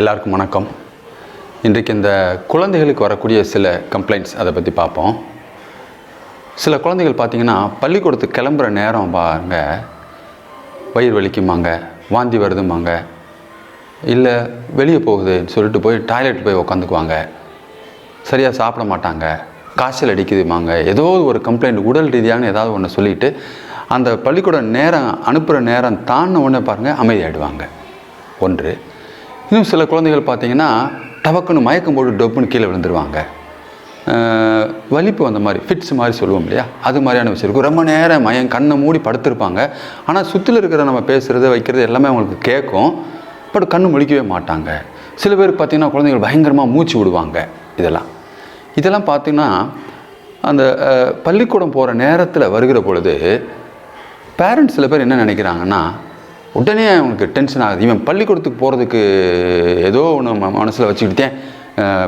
எல்லாருக்கும் வணக்கம். இன்றைக்கு இந்த குழந்தைகளுக்கு வரக்கூடிய சில கம்ப்ளைண்ட்ஸ் அதை பற்றி பார்ப்போம். சில குழந்தைகள் பார்த்தீங்கன்னா பள்ளிக்கூடத்துக்கு கிளம்புற நேரம் பாருங்க. வயிறு வலிக்குமாங்க வாந்தி வருதுமாங்க. இல்லை வெளியே போகுதுன்னு சொல்லிட்டு போய் டாய்லெட் போய் உக்காந்துக்குவாங்க. சரியாக சாப்பிட மாட்டாங்க. காய்ச்சல் அடிக்குதுமாங்க. ஏதோ ஒரு கம்ப்ளைண்ட் உடல் ரீதியான ஏதாவது ஒன்று சொல்லிட்டு அந்த பள்ளிக்கூட நேரம் அனுப்புகிற நேரம் தாண்டின உடனே பாருங்கள் அமைதியாயிடுவாங்க. ஒன்று இன்னும் சில குழந்தைகள் பார்த்தீங்கன்னா டபக்குன்னு மயக்கம் போட்டு டொப்புன்னு கீழே விழுந்துருவாங்க. வலிப்பு அந்த மாதிரி ஃபிட்ஸ் மாதிரி சொல்லுவோம் இல்லையா? அது மாதிரியான விஷயம் இருக்கும். ரொம்ப நேரம் மயம் கண்ணை மூடி படுத்திருப்பாங்க. ஆனால் சுற்றில் இருக்கிற நம்ம பேசுகிறது வைக்கிறது எல்லாமே அவங்களுக்கு கேட்கும். பட் கண்ணு முழிக்கவே மாட்டாங்க. சில பேருக்கு பார்த்திங்கன்னா குழந்தைகள் பயங்கரமாக மூச்சு விடுவாங்க இதெல்லாம். இதெல்லாம் பார்த்திங்கன்னா அந்த பள்ளிக்கூடம் போகிற நேரத்தில் வருகிற பொழுது பேரண்ட்ஸ் சில பேர் என்ன நினைக்கிறாங்கன்னா உடனே அவனுக்கு டென்ஷன் ஆகுது. இவன் பள்ளிக்கூடத்துக்கு போகிறதுக்கு ஏதோ ஒன்று மனசில் வச்சுக்கிட்டேன்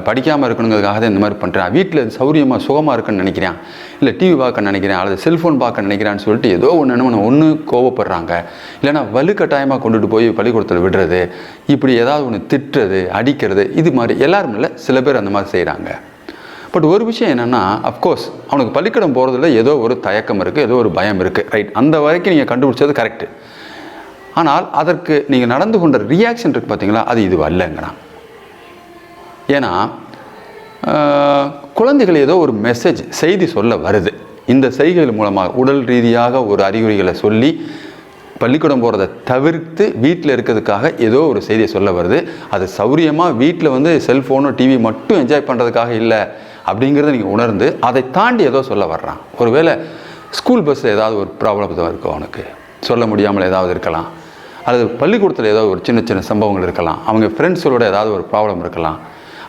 படிக்காமல் இருக்கணுங்கிறதுக்காக தான் இந்த மாதிரி பண்ணுறான் வீட்டில் சௌரியமாக சுகமாக இருக்குன்னு நினைக்கிறேன். இல்லை டிவி பார்க்க நினைக்கிறேன் அல்லது செல்ஃபோன் பார்க்க நினைக்கிறான்னு சொல்லிட்டு ஏதோ ஒன்று என்ன ஒன்று கோவப்படுறாங்க. இல்லைன்னா வலுக்கட்டாயமாக கொண்டுட்டு போய் பள்ளிக்கூடத்தில் விடுறது இப்படி ஏதாவது ஒன்று திட்டுறது அடிக்கிறது இது மாதிரி எல்லாரும் இல்லை சில பேர் அந்த மாதிரி செய்கிறாங்க பட் ஒரு விஷயம் என்னென்னா அஃப்கோர்ஸ் அவனுக்கு பள்ளிக்கூடம் போகிறதுல ஏதோ ஒரு தயக்கம் இருக்குது ஏதோ ஒரு பயம் இருக்குது ரைட் அந்த வரைக்கும் நீங்கள் கண்டுபிடிச்சது கரெக்டு ஆனால் அதற்கு நீங்கள் நடந்து கொண்ட ரியாக்ஷன் இருக்குது பார்த்தீங்களா அது இது அல்லங்கண்ணா. ஏன்னா குழந்தைகள் ஏதோ ஒரு மெசேஜ் செய்தி சொல்ல வருது. இந்த செய்கைகள் மூலமாக உடல் ரீதியாக ஒரு அறிகுறிகளை சொல்லி பள்ளிக்கூடம் போகிறத தவிர்த்து வீட்டில் இருக்கிறதுக்காக ஏதோ ஒரு செய்தியை சொல்ல வருது. அது சௌரியமாக வீட்டில் வந்து செல்ஃபோனோ டிவி மட்டும் என்ஜாய் பண்ணுறதுக்காக இல்லை அப்படிங்கிறத நீங்கள் உணர்ந்து அதை தாண்டி ஏதோ சொல்ல வர்றான். ஒருவேளை ஸ்கூல் பஸ்ஸில் ஏதாவது ஒரு ப்ராப்ளம் இருக்கும் அவனுக்கு சொல்ல முடியாமல் ஏதாவது இருக்கலாம். அல்லது பள்ளிக்கூடத்தில் ஏதாவது ஒரு சின்ன சின்ன சம்பவங்கள் இருக்கலாம். அவங்க ஃப்ரெண்ட்ஸோட ஏதாவது ஒரு ப்ராப்ளம் இருக்கலாம்.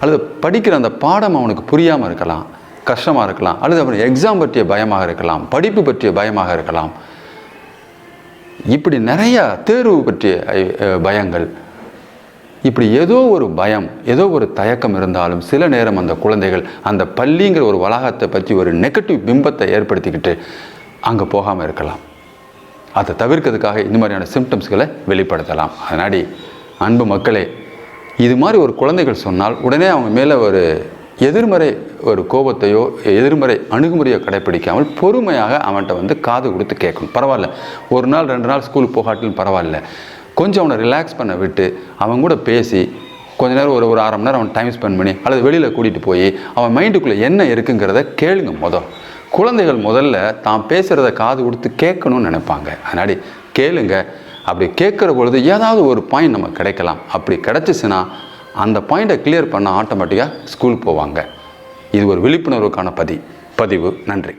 அல்லது படிக்கிற அந்த பாடம் அவனுக்கு புரியாமல் இருக்கலாம். கஷ்டமாக இருக்கலாம். அல்லது அவன் எக்ஸாம் பற்றிய பயமாக இருக்கலாம். படிப்பு பற்றிய பயமாக இருக்கலாம். இப்படி நிறையா தேர்வு பற்றிய பயங்கள். இப்படி ஏதோ ஒரு பயம் ஏதோ ஒரு தயக்கம் இருந்தாலும் சில நேரம் அந்த குழந்தைகள் அந்த பள்ளிங்கிற ஒரு வளாகத்தை பற்றி ஒரு நெகட்டிவ் பிம்பத்தை ஏற்படுத்திக்கிட்டு அங்கே போகாமல் இருக்கலாம். அதை தவிர்க்கிறதுக்காக இந்த மாதிரியான சிம்டம்ஸ்களை வெளிப்படுத்தலாம். அதனாடி அன்பு மக்களே இது மாதிரி ஒரு குழந்தைகள் சொன்னால் உடனே அவங்க மேலே ஒரு எதிர்மறை ஒரு கோபத்தையோ எதிர்மறை அணுகுமுறையோ கடைப்பிடிக்காமல் பொறுமையாக அவன்கிட்ட வந்து காது கொடுத்து கேட்கணும். பரவாயில்ல. ஒரு நாள் ரெண்டு நாள் ஸ்கூலுக்கு போகாட்டிலும் பரவாயில்ல. கொஞ்சம் அவனை ரிலாக்ஸ் பண்ண விட்டு அவன் கூட பேசி கொஞ்ச நேரம் ஒரு ஒரு அரை மணி நேரம் அவன் டைம் ஸ்பெண்ட் பண்ணி அல்லது வெளியில் கூட்டிகிட்டு போய் அவன் மைண்டுக்குள்ளே என்ன இருக்குங்கிறத கேளுங்க மொதல். குழந்தைகள் முதல்ல தான் பேசுகிறத காது கொடுத்து கேட்கணும்னு நினைப்பாங்க. அதனாடி கேளுங்க. அப்படி கேட்குற பொழுது ஏதாவது ஒரு பாயிண்ட் நமக்கு கிடைக்கலாம். அப்படி கிடைச்சிச்சுன்னா அந்த பாயிண்ட்டை கிளியர் பண்ண ஆட்டோமேட்டிக்காக ஸ்கூல் போவாங்க. இது ஒரு விழிப்புணர்வுக்கான பதி பதிவு. நன்றி.